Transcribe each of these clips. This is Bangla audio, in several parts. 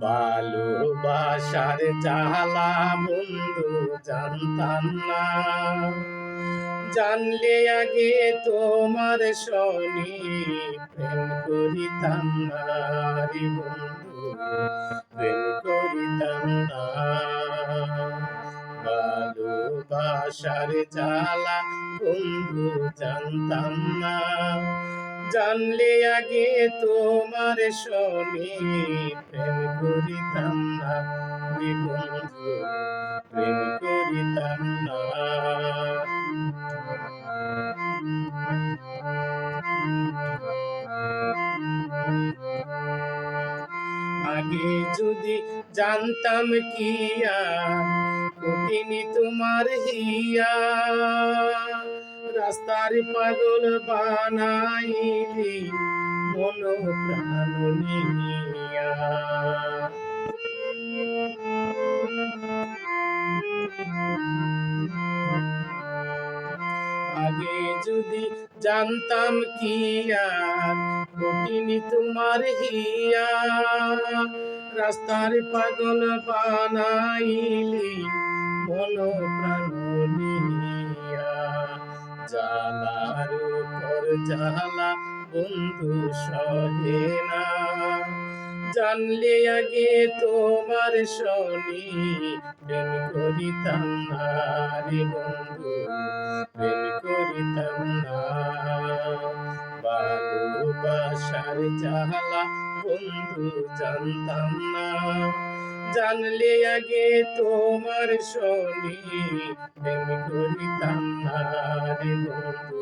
ভালোবাসার জ্বালা বন্ধু জানতাম না। জানলে আগে তোমার শনি প্রেম করিতাম না রে বন্ধু, প্রেম করিতাম না। ভালোবাসার জ্বালা বন্ধু জানতাম না। জানলে আগে তোমার শনি প্রেম করিতাম না। বন্ধু, প্রেম করিতাম না। আগে যদি জানতাম কিয়া কঠিনি তোমার হিয়া। রাস্তার পাগল বানাইলি, মন প্রাণ নিয়া আগে যদি জানতাম কি আর, কঠিনি তোমার হিয়া। রাস্তার পাগল বানাইলি, মন প্রাণ জালার উপর জালা বন্ধু সহে না জানলে আগে তোমার শনি, প্রেম করিতাম না রে বন্ধু, প্রেম করিতাম না। ভালোবাসার জালা বন্ধু জানতাম না। জানলে আগে তোমার শনি, প্রেম করিতাম না রে বন্ধু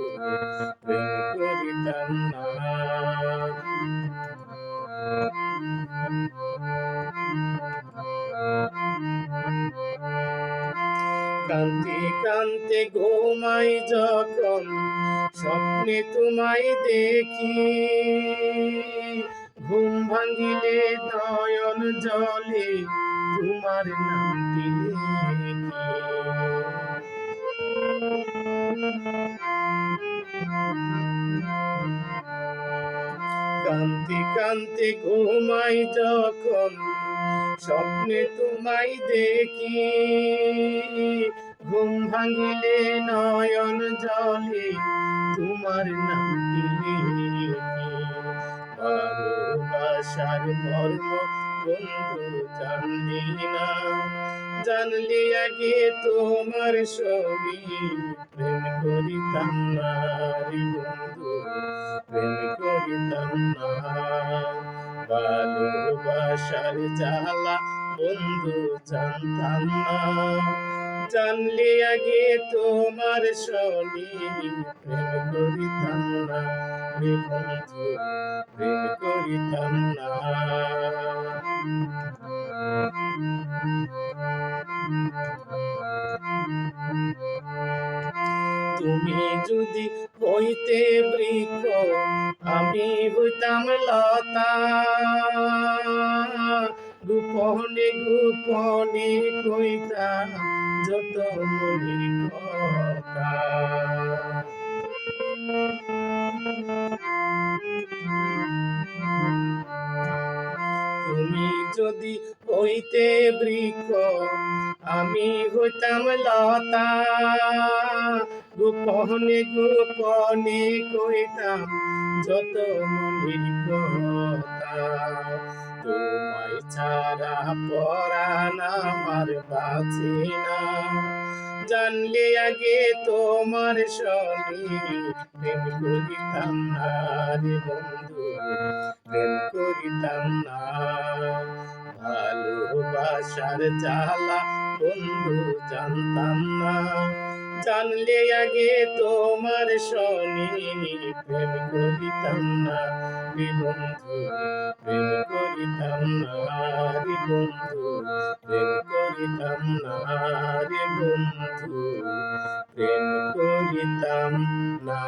কান্তি কান্তে ঘুমাই যখন স্বপ্নে তোমায় দেখি। ঘুম ভাঙিলে নয়ন জলে তোমার নামটি লেখি। কান্তি কান্তি ঘুমাই যখন স্বপ্নে তোমায় দেখি। ঘুম ভাঙিলে নয়ন জলে তোমার নামটি ভালোবাসার মর্ম বন্ধু জানলি না। জানলি আগে তোমার ছবি প্রেম করিতাম না বন্ধু, প্রেম করিতাম না। ভালোবাসার জ্বালা বন্ধু জানতাম না। জানলে আগে তোমার শনি প্রেম করিতাম না বন্ধু, প্রেম করিতাম না। তুমি যদি হইতে বৃক্ষ, আমি হইতাম লতা। গোপনে গোপনে কইতাম যত তুমি যদি হইতে বৃক্ষ আমি হইতাম লতা, গোপনে গোপনে কইতাম যত মনের কথা, তোমায় ছাড়া পরাণ আমার বাঁচে না। জানলে আগে তোমার শনি প্রেম করিতাম না রে বন্ধু, প্রেম করিতাম না। ভালোবাসার জ্বালা বন্ধু, জানতাম না। জানলে আগে তোমার শনি প্রেম করিতাম না। রে বন্ধু, প্রেম করিতাম না। রে বন্ধু, প্রেম করিতাম না। রে বন্ধু, প্রেম করিতাম না।